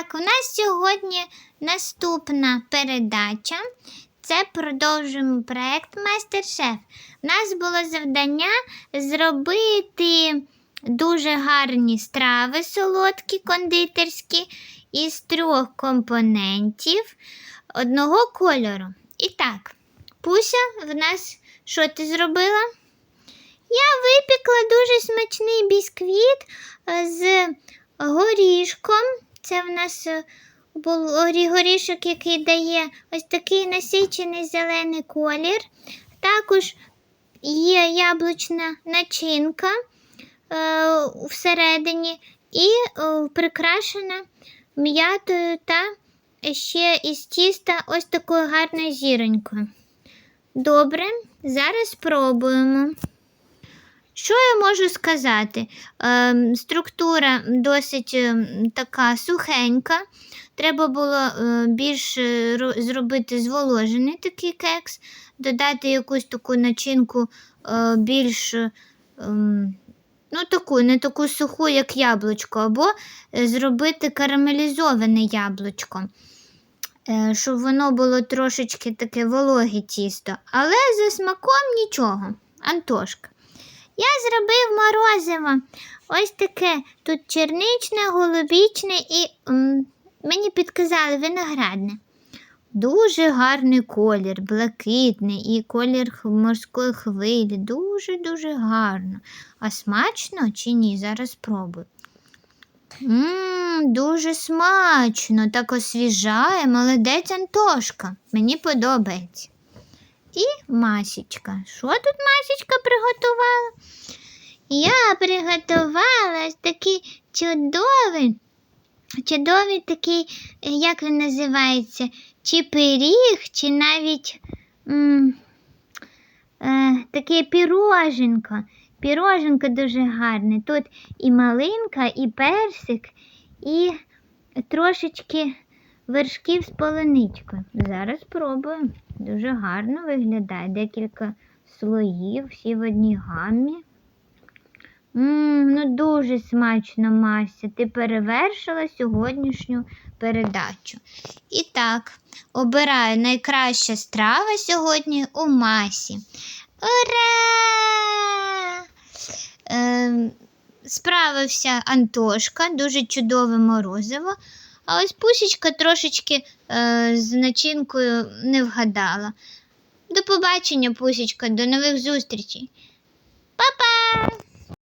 Так, у нас сьогодні наступна передача. Це продовжуємо проект Майстер-шеф. У нас було завдання зробити дуже гарні страви солодкі, кондитерські із трьох компонентів одного кольору. І так, Пуся, в нас що ти зробила? Я випікла дуже смачний бісквіт з горішком. Це в нас е, був горі- горішок, який дає ось такий насичений зелений колір. Також є яблучна начинка е, всередині і е, прикрашена м'ятою та ще із тіста ось такою гарною зіронькою. Добре, зараз спробуємо. Що я можу сказати? Ем, структура досить ем, така сухенька. Треба було е, більш е, ро- зробити зволожений такий кекс, додати якусь таку начинку е, більш ем, ну, таку, не таку суху, як яблучко, або е, зробити карамелізоване яблучко. Е, щоб воно було трошечки таке вологе тісто, але за смаком нічого. Антошка. Я зробив морозиво. Ось таке тут черничне, голубічне і м, мені підказали виноградне. Дуже гарний колір, блакитний і колір морської хвилі. Дуже-дуже гарно. А смачно чи ні? Зараз спробую. Мм, дуже смачно, так освіжає, молодець Антошка. Мені подобається. І масічка. Що тут масічка приготувала? Я приготувала такий чудовий, чудовий такий, як він називається, чи пиріг, чи навіть м, е, таке піроженко. Піроженко дуже гарне. Тут і малинка, і персик, і трошечки вершків з полуничкою. Зараз спробуємо. Дуже гарно виглядає. Декілька слоїв, всі в одній гамі. Мм, ну дуже смачно, Мася. Ти перевершила сьогоднішню передачу. І так, обираю найкраща страва сьогодні у масі. Ура! Ем, справився Антошка, дуже чудове морозиво. А ось пусічка трошечки е, з начинкою не вгадала. До побачення, пусічка, до нових зустрічей. Па-па!